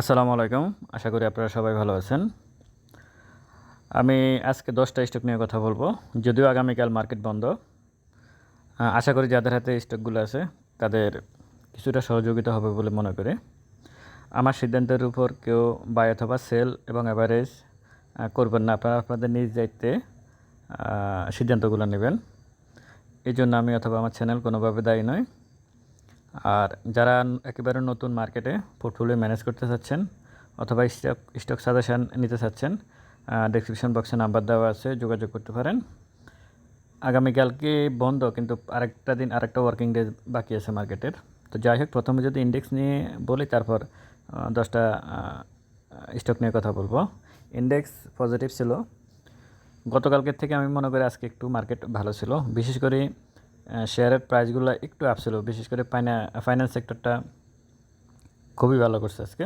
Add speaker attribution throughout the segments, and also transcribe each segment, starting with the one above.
Speaker 1: আসসালামু আলাইকুম। আশা করি আপনারা সবাই ভালো আছেন। আমি আজকে দশটা স্টক নিয়ে কথা বলব, যদিও আগামীকাল মার্কেট বন্ধ। আশা করি যাদের হাতে স্টকগুলো আছে, তাদের কিছুটা সহযোগিতা হবে বলে মনে করি। আমার সিদ্ধান্তের উপর কেউ বাই অথবা সেল এবং অ্যাভারেজ করবেন না। আপনারা আপনাদের নিজ দায়িত্বে সিদ্ধান্তগুলো নেবেন। এই জন্য আমি অথবা আমার চ্যানেল কোনোভাবে দায়ী নয় আর যারা একেবারে নতুন মার্কেটে পোর্টফোলিও ম্যানেজ করতে চাচ্ছেন অথবা স্টক স্টক সাজেশান নিতে চাচ্ছেন ডেসক্রিপশন বক্সে নাম্বার দেওয়া আছে, যোগাযোগ করতে পারেন। আগামীকালকে বন্ধ, কিন্তু আরেকটা দিন, আরেকটা ওয়ার্কিং ডে বাকি আছে মার্কেটের। তো যাই হোক, প্রথমে যদি ইন্ডেক্স নিয়ে বলি, তারপর দশটা স্টক নিয়ে কথা বলব। ইন্ডেক্স পজিটিভ ছিল। গতকালকের থেকে আমি মনে করি আজকে একটু মার্কেট ভালো ছিল। বিশেষ করে শেয়ারের প্রাইসগুলো একটু আপ ছিল বিশেষ করে ফাইনা ফাইন্যান্স সেক্টরটা খুবই ভালো করছে আজকে।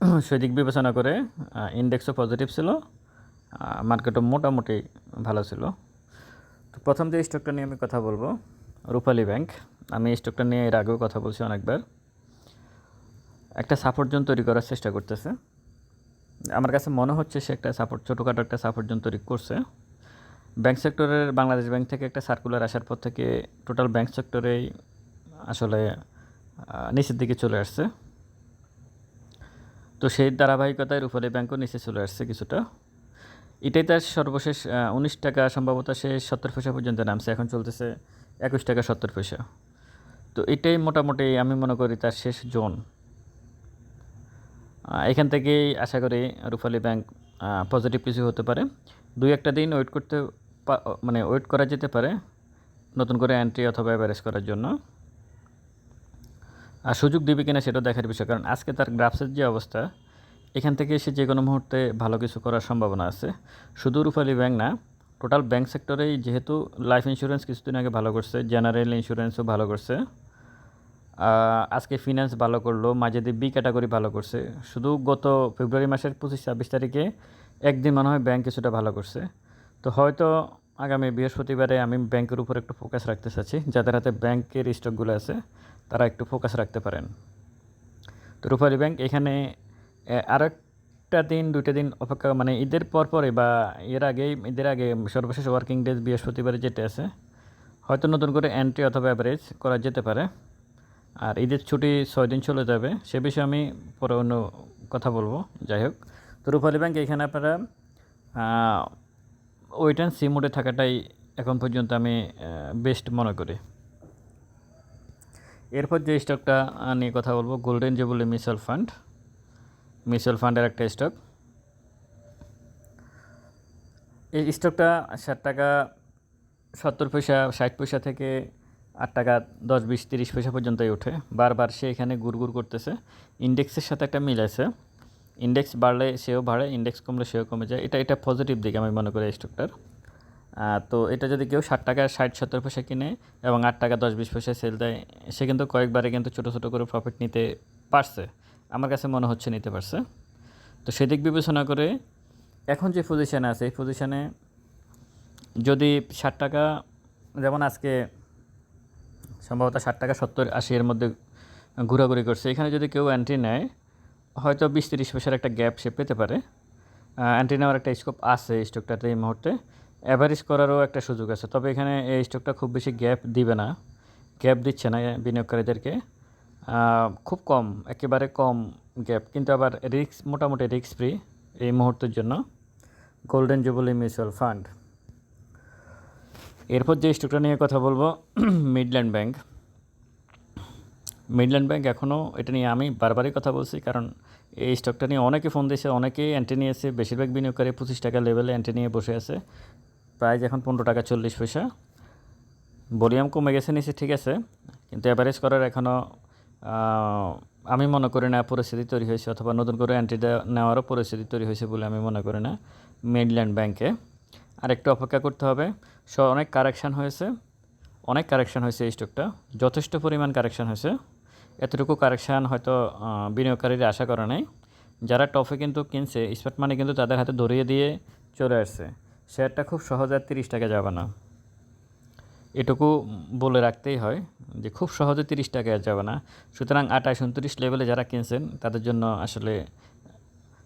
Speaker 1: সেদিক বিবেচনা করে ইন্ডেক্সও পজিটিভ ছিল মার্কেটও মোটামুটি ভালো ছিল। তো প্রথম যে স্টকটা নিয়ে আমি কথা বলব, রূপালী ব্যাংক আমি এই স্টকটা নিয়ে এর আগেও কথা বলছি অনেকবার। একটা সাপোর্ট জোন তৈরি করার চেষ্টা করতেছে। আমার কাছে মনে হচ্ছে সে একটা সাপোর্ট ছোটোখাটো একটা সাপোর্ট জোন তৈরি করছে। ব্যাংক সেক্টরের বাংলাদেশ ব্যাংক থেকে একটা সার্কুলার আসার পর থেকে টোটাল ব্যাংক সেক্টরেই আসলে নিচের দিকে চলে আসছে। তো সেই ধারাবাহিকতায় রূপালী ব্যাংকও নিচে চলে আসছে কিছুটা। এটাই তার সর্বশেষ উনিশ টাকা সম্ভবত সে সত্তর পয়সা পর্যন্ত নামছে, এখন চলতেছে একুশ টাকা সত্তর পয়সা। তো এটাই মোটামুটি আমি মনে করি তার শেষ জোন। এখান থেকেই আশা করি রূপালী ব্যাংক পজিটিভ কিছু হতে পারে। দুই একটা দিন ওয়েট করতে মানে ওয়েট করা যেতে পারে নতুন করে এন্ট্রি অথবা অ্যাভারেজ করার জন্য। আর সুযোগ দিবে কিনা সেটা দেখার বিষয়, কারণ আজকে তার গ্রাফসের যে অবস্থা, এখান থেকে সে যে কোনো মুহূর্তে ভালো কিছু করার সম্ভাবনা আছে। শুধু রূপালী ব্যাংক না টোটাল ব্যাংক সেক্টরেই যেহেতু লাইফ ইন্স্যুরেন্স কিছুদিন আগে ভালো করছে জেনারেল ইন্স্যুরেন্সও ভালো করছে। আজকে ফিনান্স ভালো করল মাঝে দিয়ে বি ক্যাটাগরি ভালো করছে। শুধু গত ফেব্রুয়ারি মাসের পঁচিশ ছাব্বিশ তারিখে একদিন মনে হয় ব্যাংক কিছুটা ভালো করছে। তো হয়তো আগামী বৃহস্পতিবারে আমি ব্যাংকের উপর একটু ফোকাস রাখতে চাচ্ছি। যাদের হাতে ব্যাংকের স্টকগুলো আছে, তারা একটু ফোকাস রাখতে পারেন। তো রূপালী ব্যাংক, এখানে আরেকটা দিন, দুইটা দিন অপেক্ষা মানে ঈদের পর পরে বা এর আগেই, ঈদের আগে সর্বশেষ ওয়ার্কিং ডেজ বৃহস্পতিবারে যেটা আছে, হয়তো নতুন করে এন্ট্রি অথবা অ্যাভারেজ করা যেতে পারে। আর ঈদের ছুটি ছয় দিন চলে যাবে, সে বিষয়ে আমি পরে অন্য কথা বলব। যাই হোক, তো রূপালী ব্যাংক, এখানে আপনারা ওয়েট অ্যান্ড সি মোডে থাকাটাই এখন পর্যন্ত আমি বেস্ট মনে করি। এরপর যে স্টকটা নিয়ে কথা বলব golden jubilee mutual fund mutual ফান্ডের একটা স্টক এই স্টকটা ষাট টাকা, সত্তর পয়সা, ষাট পয়সা থেকে আট টাকা, দশ, বিশ, তিরিশ পয়সা পর্যন্তই ওঠে। বারবার সে এখানে গুড়গুড় করতেছে। ইন্ডেক্সের সাথে একটা মিল আছে। ইন্ডেক্স বাড়লে সেও বাড়ে ইন্ডেক্স কমলে সেও কমে যায়। এটা এটা পজিটিভ দিক আমি মনে করি এই স্টকটার তো এটা যদি কেউ ষাট টাকা, ষাট, সত্তর পয়সা কিনে এবং আট টাকা, দশ, বিশ পয়সা সেল দেয়, সে কিন্তু কয়েকবারে কিন্তু ছোটো ছোটো করে প্রফিট নিতে পারছে। আমার কাছে মনে হচ্ছে নিতে পারছে। তো সেদিক বিবেচনা করে এখন যে পজিশানে আছে, এই পজিশানে যদি ষাট টাকা, যেমন আজকে সম্ভবত ষাট টাকা, সত্তর, আশি এর মধ্যে ঘোরাঘুরি করছে, এখানে যদি কেউ এন্ট্রি নেয় হয়তো বিশ তিরিশ পয়সার একটা গ্যাপ সে পেতে পারে। অ্যান্টিনাওয়ার একটা স্কোপ আছে স্টকটাতে এই মুহূর্তে। অ্যাভারেজ করারও একটা সুযোগ আছে, তবে এখানে এই স্টকটা খুব বেশি গ্যাপ দিবে না। গ্যাপ দিচ্ছে না বিনিয়োগকারীদেরকে। খুব কম, একেবারে কম গ্যাপ কিন্তু আবার রিস্ক মোটামুটি রিস্ক ফ্রি এই মুহূর্তের জন্য। গোল্ডেন জুবলি মিউচুয়াল ফান্ড এরপর যে স্টকটা নিয়ে কথা বলব মিডল্যান্ড ব্যাংক মিডল্যান্ড ব্যাংক এখনও এটা নিয়ে আমি বারবারই কথা বলছি, কারণ এই স্টকটা নিয়ে অনেকে ফোন দিয়েছে, অনেকেই অ্যান্টি নিয়েছে বেশিরভাগ বিনিয়োগকারী পঁচিশ টাকা লেভেলে অ্যান্টি নিয়ে বসে আছে। প্রাইস এখন পনেরো টাকা চল্লিশ পয়সা। ভলিউম কমে গেছে, নিচে ঠিক আছে, কিন্তু অ্যাভারেজ করার এখনও আমি মনে করি না পরিস্থিতি তৈরি হয়েছে, অথবা নতুন করে অ্যান্টি নেওয়ারও পরিস্থিতি তৈরি হয়েছে বলে আমি মনে করি না। মিডল্যান্ড ব্যাংকে আর একটু অপেক্ষা করতে হবে, সো, অনেক কারেকশান হয়েছে, অনেক কারেকশান হয়েছে এই স্টকটা যথেষ্ট পরিমাণ কারেকশান হয়েছে। এতটুকু কারেকশান হয়তো বিনিয়োগকারীরা আশা করে নাই। যারা টপে কিন্তু কিনছে স্পট মানি কিন্তু তাদের হাতে ধরিয়ে দিয়ে চলে আসছে। শেয়ারটা খুব সহজে আর তিরিশ টাকা যাবে না। এটুকু বলে রাখতেই হয় যে খুব সহজে তিরিশ টাকায় যাবে না। সুতরাং আঠাশ উনত্রিশ লেভেলে যারা কিনছেন, তাদের জন্য আসলে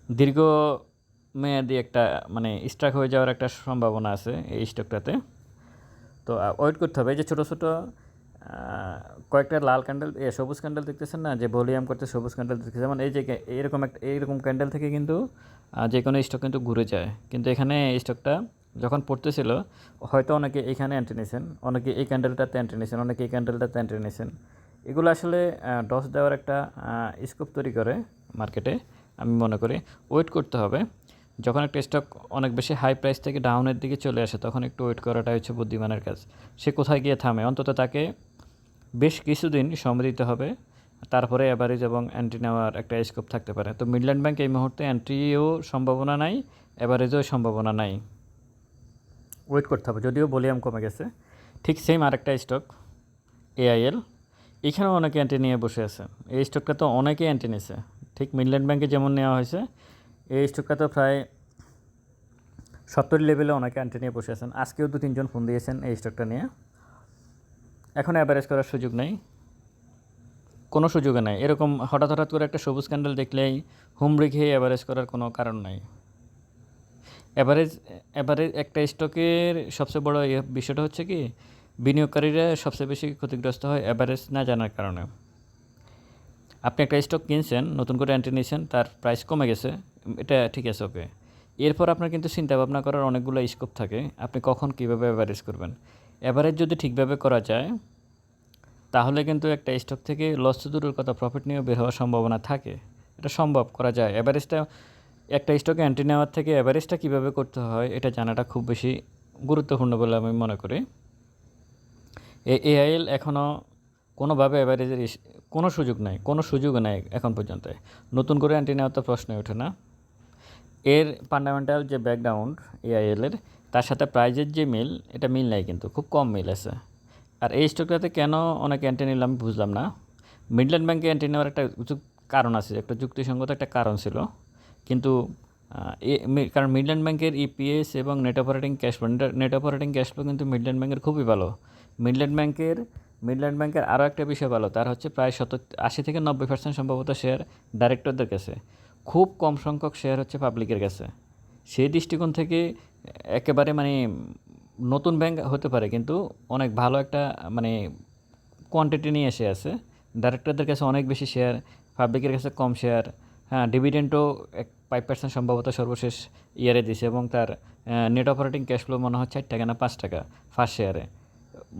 Speaker 1: দীর্ঘ মেয়াদি একটা মানে স্ট্রাক হয়ে যাওয়ার একটা সম্ভাবনা আছে এই স্টকটাতে তো ওয়েট করতে হবে। যে ছোটো ছোটো কয়েকটা লাল ক্যান্ডেল, এ সবুজ ক্যান্ডেল দেখতেছেন না? যে ভলিউম করতে সবুজ ক্যান্ডেল দেখতেছেন। যেমন এই যে এইরকম একটা, এইরকম ক্যান্ডেল থেকে কিন্তু যে কোনো স্টক কিন্তু ঘুরে যায়। কিন্তু এখানে স্টকটা যখন পড়তেছিল, হয়তো অনেকে এইখানে এন্ট্রি নিয়েছেন অনেকে এই ক্যান্ডেলটাতে এন্ট্রি নিয়েছেন অনেকে এই ক্যান্ডেলটাতে এন্ট্রি নিয়েছেন এগুলো আসলে ডস দেওয়ার একটা স্কোপ তৈরি করে মার্কেটে আমি মনে করি। ওয়েট করতে হবে। যখন একটা স্টক অনেক বেশি হাই প্রাইস থেকে ডাউনের দিকে চলে আসে, তখন একটু ওয়েট করাটা হচ্ছে বুদ্ধিমানের কাজ। সে কোথায় গিয়ে থামে? অন্তত তাকে বেশ কিছুদিন সমৃদ্ধ হবে। তারপরে অ্যাভারেজ এবং অ্যান্ট্রি নেওয়ার একটা স্কোপ থাকতে পারে। তো মিডল্যান্ড ব্যাংক এই মুহূর্তে অ্যান্ট্রিও সম্ভাবনা নাই অ্যাভারেজও সম্ভাবনা নাই। ওয়েট করতে হবে যদিও ভলিউম কমে গেছে। ঠিক সেম আরেকটা স্টক এআইএল এখানেও অনেকে অ্যান্টি নিয়ে বসে আছে। এই স্টকটা তো অনেকেই অ্যান্টি নিয়েছে ঠিক মিডল্যান্ড ব্যাংকে যেমন নেওয়া হয়েছে এই স্টকটা তো প্রায় সত্তর লেভেলে অনেকে অ্যান্টি নিয়ে বসে আছেন। আজকেও দু তিনজন ফোন দিয়েছেন এই স্টকটা নিয়ে। এখন অ্যাভারেজ করার সুযোগ নেই। কোনো সুযোগে নাই। এরকম হঠাৎ হঠাৎ করে একটা সবুজ ক্যান্ডেল দেখলেই হুমড়ি খেয়ে অ্যাভারেজ করার কোনো কারণ নাই। অ্যাভারেজ অ্যাভারেজ একটা স্টকের সবচেয়ে বড় ইয়ে বিষয়টা হচ্ছে কি, বিনিয়োগকারীরা সবচেয়ে বেশি ক্ষতিগ্রস্ত হয় অ্যাভারেজ না জানার কারণে। আপনি একটা স্টক কিনছেন, নতুন করে এন্ট্রি নিয়েছেন তার প্রাইস কমে গেছে, এটা ঠিক আছে ওকে এরপর আপনার কিন্তু চিন্তা ভাবনা করার অনেকগুলো স্কোপ থাকে। আপনি কখন কীভাবে অ্যাভারেজ করবেন? অ্যাভারেজ যদি ঠিকভাবে করা যায়, তাহলে কিন্তু একটা স্টক থেকে লস তো দূরের কথা প্রফিট নিয়েও বের হওয়ার সম্ভাবনা থাকে। এটা সম্ভব করা যায়। অ্যাভারেজটা একটা স্টকে এন্ট্রি নেওয়ার থেকে অ্যাভারেজটা কীভাবে করতে হয়, এটা জানাটা খুব বেশি গুরুত্বপূর্ণ বলে আমি মনে করি। এই এআইএল এখনও কোনোভাবে অ্যাভারেজের কোনো সুযোগ নাই, কোনো সুযোগ নাই এখন পর্যন্ত। নতুন করে অ্যান্টি নেওয়ার তো প্রশ্নই ওঠে না। এর ফান্ডামেন্টাল যে ব্যাকগ্রাউন্ড এআইএলের তার সাথে প্রাইজের যে মিল, এটা মিল নাই কিন্তু, খুব কম মিল আছে। আর এই স্টকটাতে কেন অনেক অ্যান্টি নিল আমি বুঝলাম না। মিডল্যান্ড ব্যাংকে অ্যান্টি নেওয়ার একটা কারণ আছে, একটা যুক্তিসঙ্গত একটা কারণ ছিল। কিন্তু কারণ মিডল্যান্ড ব্যাংকের ইপিএস এবং net operating cash flow net operating cash flow কিন্তু মিডল্যান্ড ব্যাংকের খুবই ভালো। মিডল্যান্ড ব্যাংকের মিডল্যান্ড ব্যাংকের আরও একটা বিষয় ভালো, তার হচ্ছে প্রায় শত, আশি থেকে নব্বই পার্সেন্ট সম্ভবত শেয়ার ডাইরেক্টরদের কাছে। খুব কম সংখ্যক শেয়ার হচ্ছে পাবলিকের কাছে। সেই দৃষ্টিকোণ থেকে একেবারে মানে নতুন ব্যাংক হতে পারে, কিন্তু অনেক ভালো একটা মানে কোয়ান্টিটি নিয়ে এসে আছে। ডাইরেক্টরদের কাছে অনেক বেশি শেয়ার পাবলিকের কাছে কম শেয়ার হ্যাঁ ডিভিডেন্টও এক ফাইভ পার্সেন্ট সম্ভবত সর্বশেষ ইয়ারে দিছে এবং তার নেট অপারেটিং ক্যাশ ফ্লো মনে হয় চার টাকা না পাঁচ টাকা ফার্স্ট শেয়ারে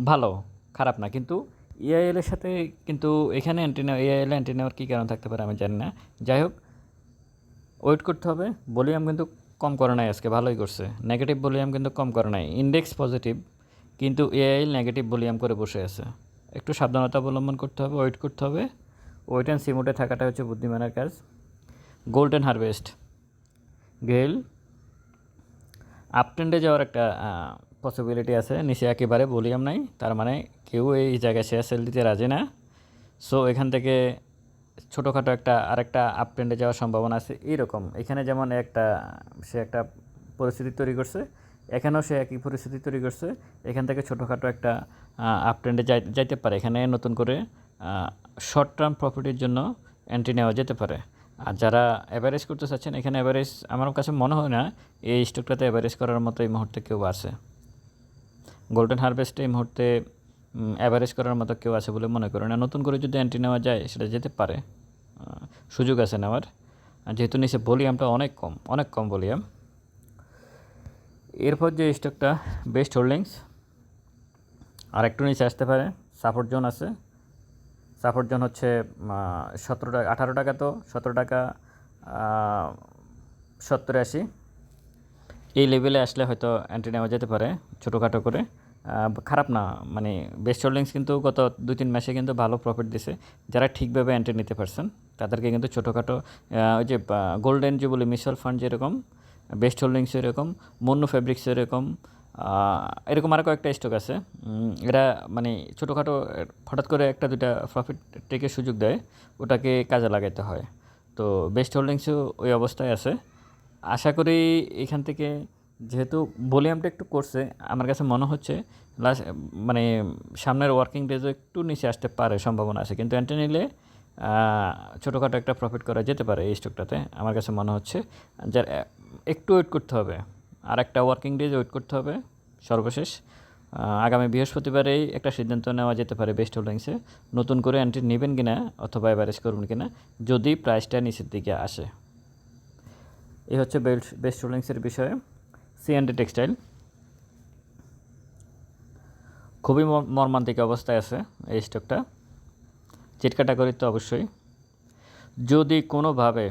Speaker 1: ভালো, খারাপ না, কিন্তু ইআইএলের সাথে কিন্তু এখানে অ্যান্টি নেওয়া ইআইএল অ্যান্টি নেওয়ার কী কারণ থাকতে পারে আমি জানি না। যাই হোক ওয়েট করতে হবে ভলিউম কিন্তু কম করে নাই আজকে, ভালোই করছে। নেগেটিভ ভলিউম কিন্তু কম করে নাই। ইন্ডেক্স পজিটিভ কিন্তু এআইএল নেগেটিভ ভলিউম করে বসে আছে। একটু সাবধানতা অবলম্বন করতে হবে ওয়েট করতে হবে। ওয়েট অ্যান্ড সিমোটে থাকাটা হচ্ছে বুদ্ধিমানের কাজ। গোল্ডেন হারভেস্ট গেল আপট্রেন্ডে যাওয়ার একটা পসিবিলিটি আছে। নিচে একেবারে ভলিউম নাই, তার মানে কেউ এই জায়গায় শেয়ার সেল দিতে রাজি না। সো এখান থেকে ছোটোখাটো একটা, আরেকটা আপ ট্রেন্ডে যাওয়ার সম্ভাবনা আছে। এইরকম। এখানে যেমন একটা, সে একটা পরিস্থিতি তৈরি করছে, এখানেও সে একই পরিস্থিতি তৈরি করছে। এখান থেকে ছোটোখাটো একটা আপ ট্রেন্ডে যাই, যাইতে পারে। এখানে নতুন করে শর্ট টার্ম প্রফিটের জন্য এন্ট্রি নেওয়া যেতে পারে। আর যারা অ্যাভারেজ করতে চাচ্ছেন, এখানে অ্যাভারেজ আমার কাছে মনে হয় না, এই স্টকটাতে অ্যাভারেজ করার মতো এই মুহূর্তে কেউ আছে। গোল্ডেন হারভেস্টে এই মুহূর্তে অ্যাভারেজ করার মতো কেউ আছে বলে মনে করি না নতুন করে যদি এন্ট্রি নেওয়া যায়, সেটা যেতে পারে। সুযোগ আছে নেওয়ার। যেহেতু নিচে ভলিউমটা অনেক কম অনেক কম ভলিউম। এরপর যে স্টকটা বেস্ট হোল্ডিংস আর একটু নিচে আসতে পারে। সাপোর্ট জোন আছে। সাপোর্ট জোন হচ্ছে সতেরো টাকা, আঠারো টাকা তো, সতেরো টাকা সত্তর আশি। এই লেভেলে আসলে হয়তো এন্ট্রি নেওয়া যেতে পারে, ছোটোখাটো করে। খারাপ না মানে বেস্ট হোল্ডিংস কিন্তু গত দুই তিন মাসে কিন্তু ভালো প্রফিট দিছে। যারা ঠিকভাবে এন্ট্রি নিতে পারছেন। তাদেরকে কিন্তু ছোটোখাটো ওই যে গোল্ডেন যে বলি মিউচুয়াল ফান্ড যেরকম বেস্ট হোল্ডিংস এরকম মন্নু ফেব্রিক্স এরকম এরকম আরও কয়েকটা স্টক আছে। এরা মানে ছোটোখাটো, হঠাৎ করে একটা দুটা প্রফিট টেকে সুযোগ দেয়, ওটাকে কাজে লাগাইতে হয়। তো বেস্ট হোল্ডিংসও ওই অবস্থায় আছে। আশা করি এখান থেকে যেহেতু ভলিউমটা একটু করছে, আমার কাছে মনে হচ্ছে লাস্ট মানে সামনের ওয়ার্কিং ডেজও একটু নিচে আসতে পারে, সম্ভাবনা আছে। কিন্তু এন্টে নিলে ছোটোখাটো একটা প্রফিট করা যেতে পারে এই স্টকটাতে আমার কাছে মনে হচ্ছে যার একটু ওয়েট করতে হবে। আর একটা ওয়ার্কিং ডেজ ওয়েট করতে হবে, সর্বশেষ। আগামী বৃহস্পতিবারেই একটা সিদ্ধান্ত নেওয়া যেতে পারে বেস্ট হোল্ডিংসে নতুন করে এন্ট্রি নেবেন কিনা অথবা অ্যাভারেজ করবেন কিনা, যদি প্রাইসটা নিচের দিকে আসে। এই হচ্ছে বেস্ট বেস্ট হোল্ডিংসের বিষয়ে। সি অ্যান্ড টেক্সটাইল খুবই মর্মান্তিক অবস্থায় আছে এই স্টকটা চিট ক্যাটাগরি তো অবশ্যই। যদি কোনোভাবে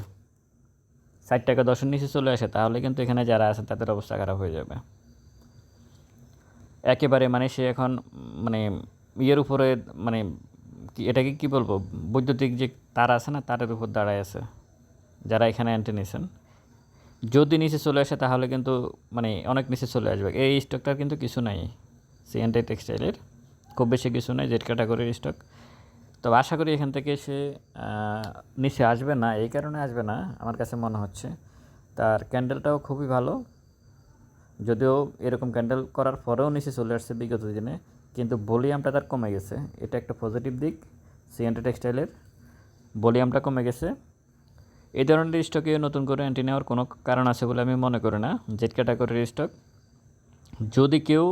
Speaker 1: ষাট টাকা দশের নিচে চলে আসে, তাহলে কিন্তু এখানে যারা আছে তাদের অবস্থা খারাপ হয়ে যাবে। একেবারে মানে সে এখন মানে ইয়ের উপরে মানে এটাকে কি বলব? বৈদ্যুতিক যে তার আছে না, তারের উপর দাঁড়ায় আছে। যারা এখানে অ্যান্টি নিয়েছেন। যদি নিচে চলে আসে, তাহলে কিন্তু মানে অনেক নিচে চলে আসবে। এই স্টকটার কিন্তু কিছু নাই। সিএনটি টেক্সটাইলের খুব বেশি কিছু নাই, জেড ক্যাটাগরির স্টক তবে আশা করি এখান থেকে সে নিচে আসবে না, এই কারণে আসবে না, আমার কাছে মনে হচ্ছে। তার ক্যান্ডেলটাও খুবই ভালো। যদিও এরকম ক্যান্ডেল করার পরেও নিচে চলে আসছে বিগত দিনে, কিন্তু ভলিউমটা তার কমে গেছে। এটা একটা পজিটিভ দিক সিএনটি টেক্সটাইলের ভলিউমটা কমে গেছে। এই ধরনের স্টকে নতুন করে অ্যান্টি নেওয়ার কোনো কারণ আছে বলে আমি মনে করি না। জেড ক্যাটাগরির স্টক যদি কেউ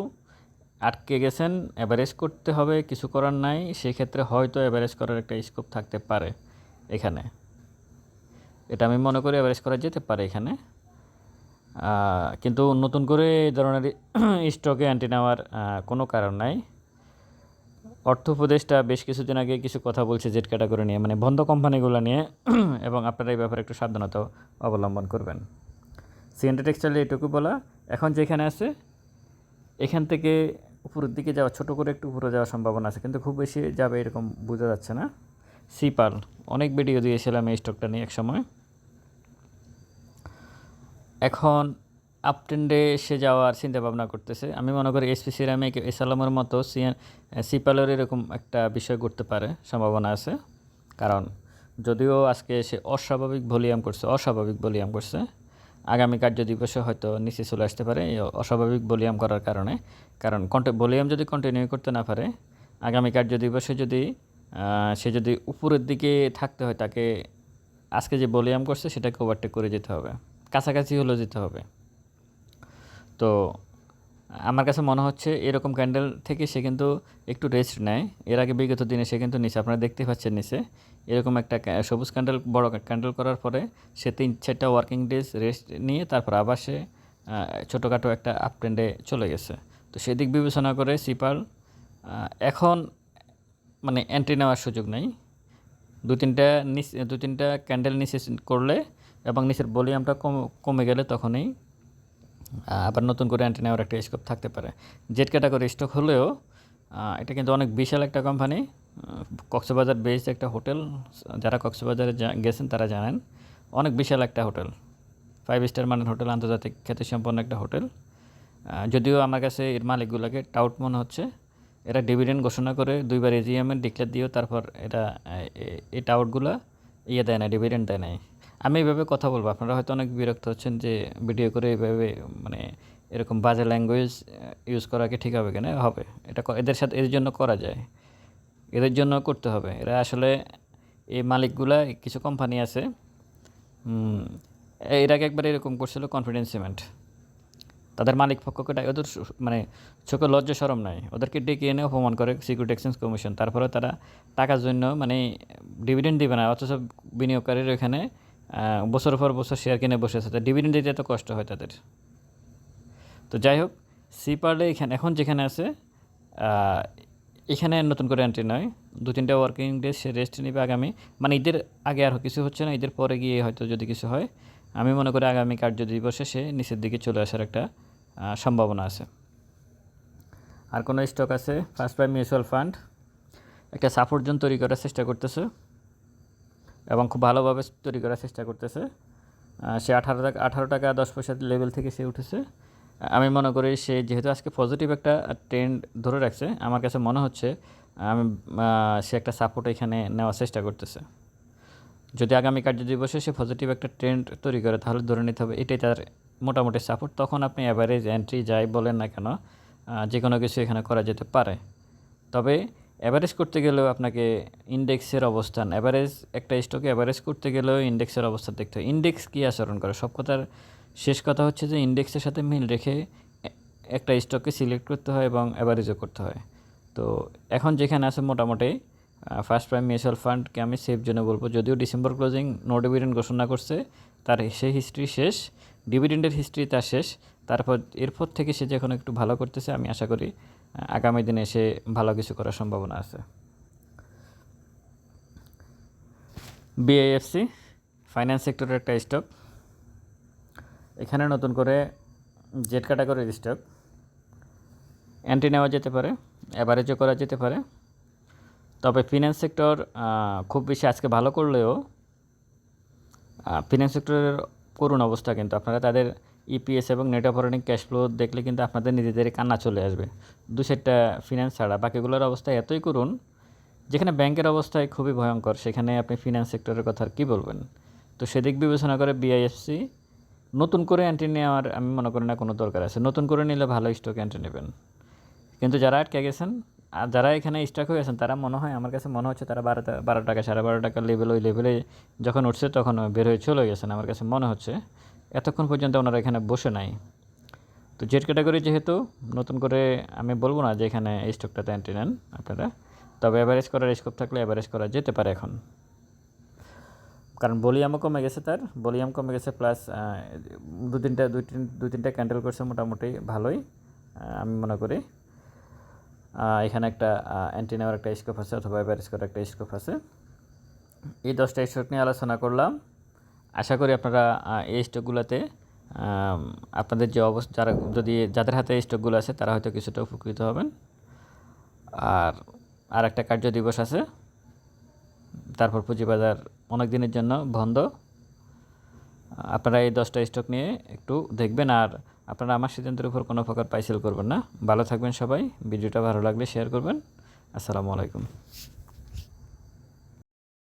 Speaker 1: আটকে গেছেন অ্যাভারেজ করতে হবে, কিছু করার নাই, সেক্ষেত্রে হয়তো অ্যাভারেজ করার একটা স্কোপ থাকতে পারে এখানে। এটা আমি মনে করি অ্যাভারেজ করা যেতে পারে এখানে। কিন্তু নতুন করে এই ধরনের স্টকে অ্যান্টি নেওয়ার কোনো কারণ নাই। অর্থ উপদেষ্টা বেশ কিছুদিন আগে কিছু কথা বলছে জেট ক্যাটাগরি নিয়ে মানে বন্ধ কোম্পানিগুলো নিয়ে। এবং আপনারা এই ব্যাপারে একটু সাবধানতা অবলম্বন করবেন। সিএনটি টেক্সটাইলে এটুকু বলা। এখন যেখানে আছে এখান থেকে উপরের দিকে যাওয়া, ছোট করে একটু উপরে যাওয়ার সম্ভাবনা আছে। কিন্তু খুব বেশি যাবে এরকম বোঝা যাচ্ছে না। সিপাল অনেক ভিডিও দিয়েছিলাম এই স্টকটা নিয়ে এক সময় এখন আপট্রেন্ডে সে যাওয়ার চিন্তা ভাবনা করতেছে। আমি মনে করি এসপি সিরামিক এসালামের মতো সিএন সিপালের এরকম একটা বিষয় করতে পারে, সম্ভাবনা আছে। কারণ যদিও আজকে সে অস্বাভাবিক ভলিউম করছে, অস্বাভাবিক ভলিউম করছে। আগামী কার্য দিবসে হয়তো নিচে চলে আসতে পারে, এই অস্বাভাবিক বলিয়াম করার কারণে। কারণ কন্টে ভলিউম যদি কন্টিনিউ করতে না পারে আগামী কার্য দিবসে যদি সে যদি উপরের দিকে থাকতে হয়, তাকে আজকে যে বলিয়াম করছে, সেটাকে ওভারটেক করে যেতে হবে। কাছাকাছি হলেও যেতে হবে। তো আমার কাছে মনে হচ্ছে এরকম ক্যান্ডেল থেকে সে কিন্তু একটু রেস্ট নেয়। এর আগে বিগত দিনে সে কিন্তু নিচে, আপনারা দেখতে পাচ্ছেন নিচে, এরকম একটা সবুজ ক্যান্ডেল বড় ক্যান্ডেল করার পরে সে তিন চারটা ওয়ার্কিং ডেজ রেস্ট নিয়ে তারপর আবার সে ছোটোখাটো একটা আপ ট্রেন্ডে চলে গেছে। তো সেদিক বিবেচনা করে সিপাল এখন মানে এন্ট্রি নেওয়ার সুযোগ নেই। দু তিনটা নিচ, দু তিনটা ক্যান্ডেল নিচে করলে এবং নিচের ভলিউমটা কম গেলে তখনই আবার নতুন করে অ্যান্টি নেওয়ার একটা স্কোপ থাকতে পারে। জেট ক্যাটাগরি স্টক হলেও এটা কিন্তু অনেক বিশাল একটা কোম্পানি কক্সবাজার বেসড একটা হোটেল যারা কক্সবাজারে গেছেন তারা জানেন, অনেক বিশাল একটা হোটেল ফাইভ স্টার মানের হোটেল আন্তর্জাতিক খ্যাতিসম্পন্ন একটা হোটেল যদিও আমার কাছে এর মালিকগুলোকে টাউট মনে হচ্ছে, এরা ডিভিডেন্ড ঘোষণা করে দুইবার এজিএমের ডিক্লেয়ার দিয়েও তারপর এটা এই টাউটগুলো ইয়ে দেয় না ডিভিডেন্ড দেয় নাই। আমি এইভাবে কথা বলব। আপনারা হয়তো অনেক বিরক্ত হচ্ছেন যে ভিডিও করে এইভাবে মানে এরকম বাজে ল্যাঙ্গুয়েজ ইউজ করা কি ঠিক হবে কেন? হবে। এটা এদের সাথে, এদের জন্য করা যায়। এদের জন্য করতে হবে। এরা আসলে এই মালিকগুলা, কিছু কোম্পানি আছে এর আগে একবার এরকম করছিল কনফিডেন্স সিমেন্ট তাদের মালিক পক্ষকে ওদের মানে চোখে লজ্জা সরম নাই। ওদেরকে ডেকে এনে অপমান করে সিকিউরিটি এক্সচেঞ্জ কমিশন তারপরে তারা টাকার জন্য মানে ডিভিডেন্ড দিবে না, অথচ বিনিয়োগকারীর এখানে বছর পর বছর শেয়ার কিনে বসে আছে। ডিভিডেন্ড দিতে এত কষ্ট হয় তাদের? তো যাই হোক সি পার্লে এখানে এখন যেখানে আছে এখানে নতুন করে এন্ট্রি নয়। দু তিনটা ওয়ার্কিং ডে সে রেস্ট নেবে আগামী। মানে ঈদের আগে আর কিছু হচ্ছে না, ঈদের পরে গিয়ে হয়তো যদি কিছু হয়। আমি মনে করি আগামী কার্য দিবসে সে নিচের দিকে চলে আসার একটা সম্ভাবনা আছে। আর কোনো স্টক আছে? ফার্স্ট প্রাইম মিউচুয়াল ফান্ড একটা সাপোর্ট জোন তৈরি করার চেষ্টা করতেছে। এবং খুব ভালোভাবে তৈরি করার চেষ্টা করতেছে। সে আঠারো টাকা আঠারো টাকা দশ পয়সার লেভেল থেকে সে উঠেছে। আমি মনে করি সে যেহেতু আজকে পজিটিভ একটা ট্রেন্ড ধরে রাখছে, আমার কাছে মনে হচ্ছে, আমি সে একটা সাপোর্ট এখানে নেওয়ার চেষ্টা করতেছে। যদি আগামী কার্য দিবসে সে পজিটিভ একটা ট্রেন্ড তৈরি করে, তাহলে ধরে নিতে হবে এটাই তার মোটামুটি সাপোর্ট তখন আপনি অ্যাভারেজ এন্ট্রি যাই বলেন না কেন যে কোনো কিছু এখানে করা যেতে পারে। তবে অ্যাভারেজ করতে গেলেও আপনাকে ইন্ডেক্সের অবস্থান অ্যাভারেজ একটা স্টকে অ্যাভারেজ করতে গেলেও ইন্ডেক্সের অবস্থান দেখতে হয়। ইন্ডেক্স কী আচরণ করে? সব কথার শেষ কথা হচ্ছে যে ইন্ডেক্সের সাথে মিল রেখে একটা স্টককে সিলেক্ট করতে হয় এবং অ্যাভারেজও করতে হয়। তো এখন যেখানে আছে মোটামুটি ফার্স্ট প্রাইম মিউচুয়াল ফান্ডকে আমি সেফ জন্য বলব। যদিও ডিসেম্বর ক্লোজিং নো ডিভিডেন্ড ঘোষণা করছে, তার সেই হিস্ট্রি শেষ ডিভিডেন্ডের হিস্ট্রি তার শেষ, তারপর এরপর থেকে সে যখন একটু ভালো করতেছে, আমি আশা করি আগামী দিনে সে ভালো কিছু করার সম্ভাবনা আছে। বিআইএফসি ফাইন্যান্স সেক্টরের একটা স্টক এখানে নতুন করে জেড ক্যাটাগরির স্টক অ্যান্টি নেওয়া যেতে পারে অ্যাভারেজও করা যেতে পারে। তবে ফিনান্স সেক্টর খুব বেশি আজকে ভালো করলেও ফিনান্স সেক্টরের করুণ অবস্থা কিন্তু আপনারা তাদের ইপিএস এবং নেট অপারেটিং ক্যাশ ফ্লো দেখলে কিন্তু আপনাদের নিজেদের কান্না চলে আসবে। দু চারটা ফিনান্স ছাড়া। বাকিগুলোর অবস্থা এতই করুন, যেখানে ব্যাংকের অবস্থায় খুবই ভয়ঙ্কর, সেখানে আপনি ফিনান্স সেক্টরের কথা আর কী বলবেন? তো সেদিক বিবেচনা করে বিআইএফসি নতুন করে এন্ট্রি নেওয়ার আমি মনে করি না কোনো দরকার আছে। নতুন করে নিলে ভালো স্টক এন্ট্রি নেবেন। কিন্তু যারা আটকে গেছেন, আর যারা এখানে স্টক হয়ে গেছেন, তারা মনে হয়, আমার কাছে মনে হচ্ছে তারা বারো বারো টাকা, সাড়ে বারো টাকার লেভেল ওই লেভেলে যখন উঠছে, তখন বের হয়ে চলে গেছেন। আমার কাছে মনে হচ্ছে এতক্ষণ পর্যন্ত ওনারা এখানে বসে নাই। তো জেড ক্যাটাগরি যেহেতু, নতুন করে আমি বলব না যে এখানে এই স্টকটাতে এন্ট্রি নেন আপনারা। তবে অ্যাভারেজ করার স্কোপ থাকলে অ্যাভারেজ করা যেতে পারে এখন। কারণ বলিয়ামও কমে গেছে তার। ভলিউম কমে গেছে প্লাস দু তিনটা দুই তিন দুই তিনটা ক্যান্ডেল করছে মোটামুটি ভালোই আমি মনে করি। এখানে একটা অ্যান্টি নেওয়ার একটা স্কোপ আছে অথবা অ্যাভারেজ করার একটা স্কোপ আছে। এই দশটা স্টক নিয়ে আলোচনা করলাম। আশা করি আপনারা এই স্টকগুলোতে আপনাদের যে অবস্থা, যারা, যদি যাদের হাতে এই স্টকগুলো আছে, তারা হয়তো কিছুটা উপকৃত হবেন। আর আর একটা কার্য দিবস আছে। তারপর পুঁজিবাজার অনেক দিনের জন্য বন্ধ। আপনারা এই দশটা স্টক নিয়ে একটু দেখবেন, আর আপনারা আমার সিদ্ধান্তের উপর কোনো প্রকার পাইসেল করবেন না। ভালো থাকবেন সবাই। ভিডিওটা ভালো লাগলে শেয়ার করবেন। আসসালামু আলাইকুম।